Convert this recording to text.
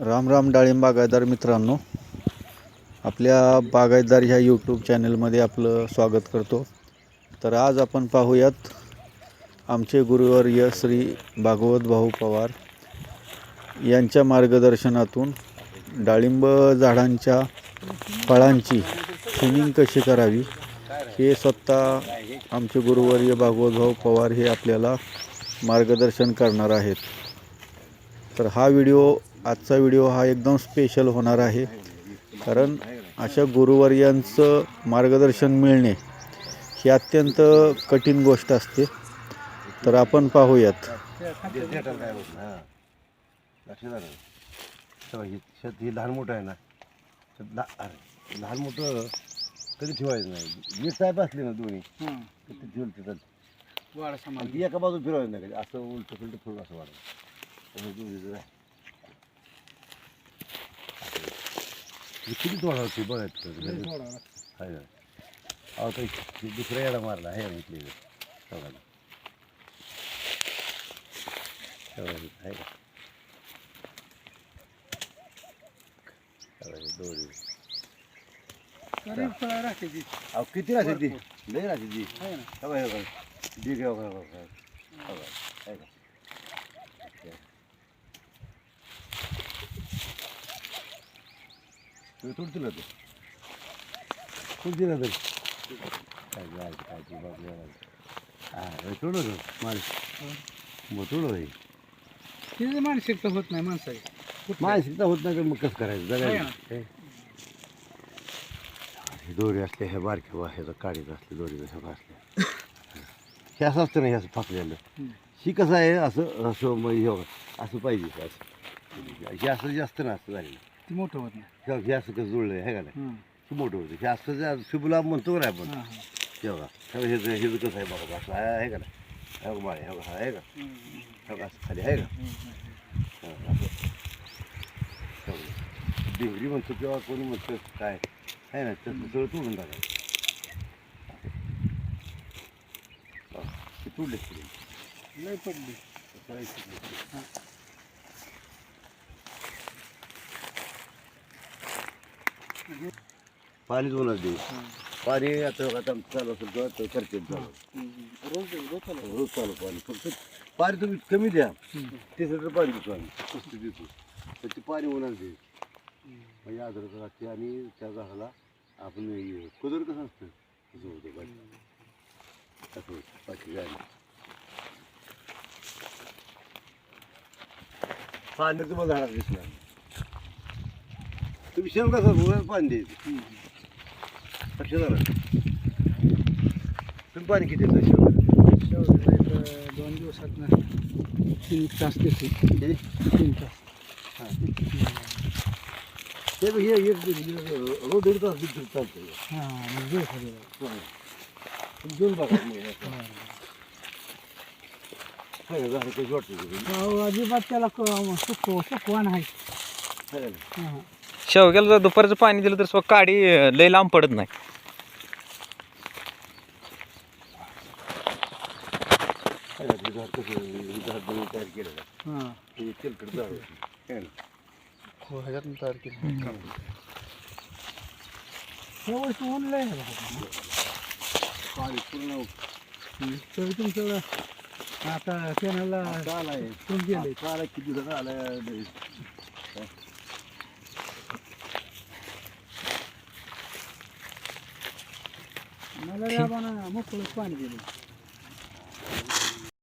राम राम डाळिंब बागायदार मित्रांनो. आपल्या बागायतदार ह्या यूट्यूब चॅनलमध्ये आपलं स्वागत करतो. तर आज आपण पाहूयात आमचे गुरुवर्य श्री भागवत भाऊ पवार यांच्या मार्गदर्शनातून डाळिंब झाडांच्या फळांची थिनिंग कशी करावी हे स्वतः आमचे गुरुवर्य भागवत भाऊ पवार हे आपल्याला मार्गदर्शन करणार आहेत. तर हा व्हिडिओ आजचा व्हिडिओ हा एकदम स्पेशल होणार आहे. कारण अशा गुरुवर्यांचं मार्गदर्शन मिळणे ही अत्यंत कठीण गोष्ट असते. तर आपण पाहूयात. हा. ही ही लहान मोठं आहे ना. लहान मोठं कधी ठेवायचं नाही. वीस टाईप असले ना दोन्ही ते ठेवलं तिथं. एका बाजू फिरवायचं नाही. कधी असं उलट फिरलं फिरून असं वाटत किती तोडा होती बघायचं आहे ना अहो काही दुसरा येडा मारला आहे इथले तेवढा तेवढा आहे का तेवढा दोरी अहो किती राहते ती लई राहते ती हे बघा बघा बघा हवा आहे का तुम्ही तुडतील ते. तुडतील ना तरी काय काय काय ते बापरे हा तुडव माणूस. मग तिथे मानसिकता होत नाही माणसाची मानसिकता होत नाही तर मग कसं करायचं? जगायचं. हे. दोरी असले हे बारके वा ह्याचं काढीत असले दोरी ह्या असल्या हे असं असतं ना हे असं फाकलेलं. ही कसं आहे असं असं मग हे असं पाहिजे असं. हे असं जास्त ना असं झालेलं. ती मोठं होत नाही. हे- हे असं कसं जुळलं आहे का नाही? हं. मोठं होतं. हे असं जे म्हणतो ना आपण? हां, हां. हे बघा. हे कसं आहे बघा असं आहे आहे का नाही? हे बघा माळे, हे बघा आहे का? हं, हे बघा असं खाली आहे का? हं, हं. हा, असं. डिंगरी म्हणतो किंवा कोणी म्हणतं काय? आहे ना त्यातलं सगळं तोडून टाकायचं हा, ते. लय पडली. सगळे पाणी दोनच दे. पाणी आता आता चालू असेल तेव्हा ते हं. रोज रोज चालू. रोज चालू पाणी. फक्त पाणी तुम्ही कमी द्या. तीस लिटर पाणी देतो आम्ही. पस्तीस देतो. तर ते पाणी होणार दे म्हणजे अद्रक लागते आणि त्या झाडाला आपण कुदर कसं असतं? तसं होतं. पाणी असं दिसणार. शेव कसं रोज पाणी द्यायचं लक्षात झालं तुम्ही पाणी किती देता? दोन दिवसात ना तीन तास देते. किती? तीन तास. हां. ते बघ, हे एक रोज दीड तास दीड तास चालतं हां मग. तुम्ही बघा. काय झालं काही वाटतं अजिबात त्याला क- सुकव नाही? हां. शेवग्याला जर दुपारचं पाणी दिलं तर स्व काडी लय लांब पडत नाही. काय झालं? हे झाड कसं हे झाड बनवून तयार केलं का? हां. हे तेलकट झाड होतं. काय ना? हो, ह्याच्यातून तयार केलं हे वर्ष ऊन लय आहे बघा. पाणी पूर्ण हं. तरी तुमचं आता कॅनलला काल आहे तुम्ही गेले काल किती दिवसात आलं मला या बाना मोकळं पाणी दिलं.